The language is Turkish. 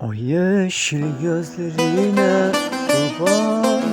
O yeşil gözlerine kurban